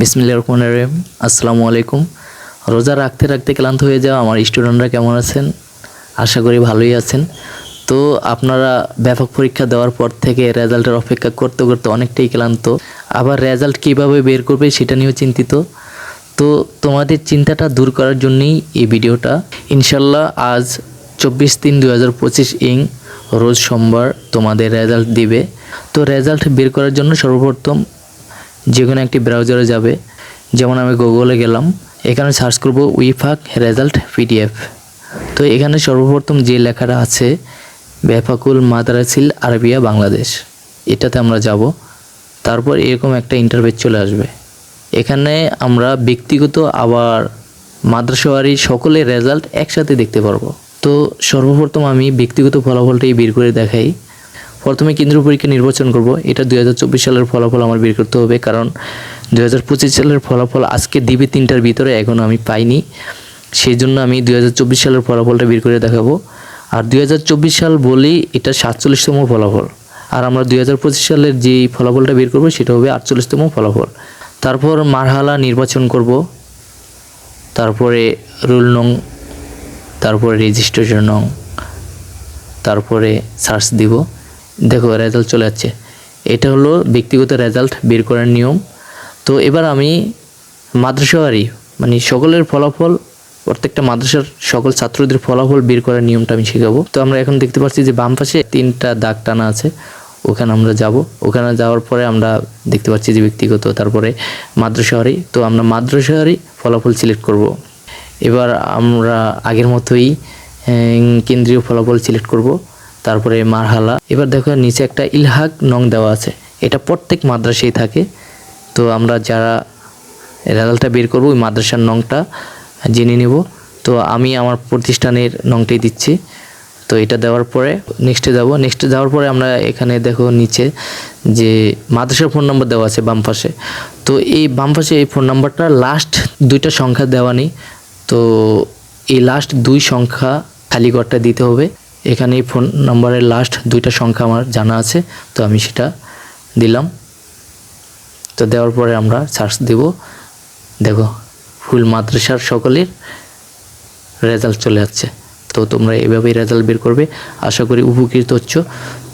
বিসমিল্লা রহমান রহিম। আসসালামু আলাইকুম। রোজা রাখতে রাখতে ক্লান্ত হয়ে যাওয়া আমার স্টুডেন্টরা কেমন আছেন? আশা করি ভালোই আছেন। তো আপনারা ব্যাপক পরীক্ষা দেওয়ার পর থেকে রেজাল্টের অপেক্ষা করতে করতে অনেকটাই ক্লান্ত। আবার রেজাল্ট কীভাবে বের করবে সেটা নিয়েও চিন্তিত। তো তোমাদের চিন্তাটা দূর করার জন্যই এই ভিডিওটা। ইনশাল্লাহ আজ চব্বিশ তিন দু হাজার পঁচিশ ইং রোজ সোমবার তোমাদের রেজাল্ট দিবে। তো রেজাল্ট বের করার জন্য সর্বপ্রথম যে কোনো একটি ব্রাউজারে যাবে। যেমন আমি গুগলে গেলাম, এখানে সার্চ করব উইফাক রেজাল্ট পিডিএফ তো এখানে সর্বপ্রথম যে লেখাটা আছে বেফাকুল মাদারাসিল আরবিয়া বাংলাদেশ এটাতে আমরা যাব। তারপর এরকম একটা ইন্টারভেজ চলে আসবে। এখানে আমরা ব্যক্তিগত আবার মাদ্রাসাওয়ারি সকলের রেজাল্ট একসাথে দেখতে পারব। তো সর্বপ্রথম আমি ব্যক্তিগত ফলাফলটাই বের করে দেখাই। প্রথমে কেন্দ্র পরীক্ষা নির্বাচন করব। এটা দু হাজার চব্বিশ সালের ফলাফল আমার বের করতে হবে, কারণ দু হাজার পঁচিশ সালের ফলাফল আজকে দিবে তিনটার ভিতরে এখনও আমি পাইনি। সেই জন্য আমি দু হাজার চব্বিশ সালের ফলাফলটা বের করে দেখাবো। আর দু হাজার চব্বিশ সাল বলেই এটা সাতচল্লিশতম ফলাফল। আর আমরা দু হাজার পঁচিশ সালের যে ফলাফলটা বের করব, সেটা হবে আটচল্লিশতম ফলাফল। তারপর মারহালা নির্বাচন করব। তারপরে রুল নং, তারপরে রেজিস্ট্রেশন নং, তারপরে সার্চ দিব। দেখো রেজাল্ট চলে যাচ্ছে। এটা হলো ব্যক্তিগত রেজাল্ট বের করার নিয়ম। তো এবার আমি মাদ্রাসাওয়ারি মানে সকলের ফলাফল, প্রত্যেকটা মাদ্রাসার সকল ছাত্রদের ফলাফল বের করার নিয়মটা আমি শেখাবো। তো আমরা এখন দেখতে পাচ্ছি যে বাম পাশে তিনটা দাগ টানা আছে, ওখানে আমরা যাব। ওখানে যাওয়ার পরে আমরা দেখতে পাচ্ছি যে ব্যক্তিগত, তারপরে মাদ্রাসাহারি তো আমরা মাদ্রাসাহারি ফলাফল সিলেক্ট করব। এবার আমরা আগের মতোই কেন্দ্রীয় ফলাফল সিলেক্ট করব। তারপরে মারহালা। এবার দেখো নিচে একটা ইলহাক নং দেওয়া আছে। এটা প্রত্যেক মাদ্রাসায় থাকে। তো আমরা যারা রেজাল্টটা বের করব, ওই মাদ্রাসার নংটা জেনে নেব। তো আমি আমার প্রতিষ্ঠানের নংটাই দিচ্ছি। তো এটা দেওয়ার পরে নেক্সটে যাব। নেক্সটে যাওয়ার পরে আমরা এখানে দেখো নিচে যে মাদ্রাসার ফোন নাম্বার দেওয়া আছে বাম পাশে। তো এই বাম পাশে এই ফোন নাম্বারটা লাস্ট দুইটা সংখ্যা দেওয়া নেই। তো এই লাস্ট দুই সংখ্যা খালি ঘরটা দিতে হবে। এখানে ফোন নাম্বারের লাস্ট দুইটা সংখ্যা আমার জানা আছে, তো আমি সেটা দিলাম। তো দেওয়ার পরে আমরা সার্চ দেব। দেখো, ফুল মাদ্রাসার সকলের রেজাল্ট চলে যাচ্ছে তো তোমরা এভাবেই রেজাল্ট বের করবে। আশা করি উপকৃত হচ্ছ।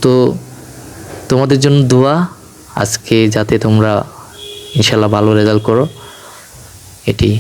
তো তোমাদের জন্য দোয়া। আজকে যাতে তোমরা ইনশাল্লাহ ভালো রেজাল্ট করো। এটি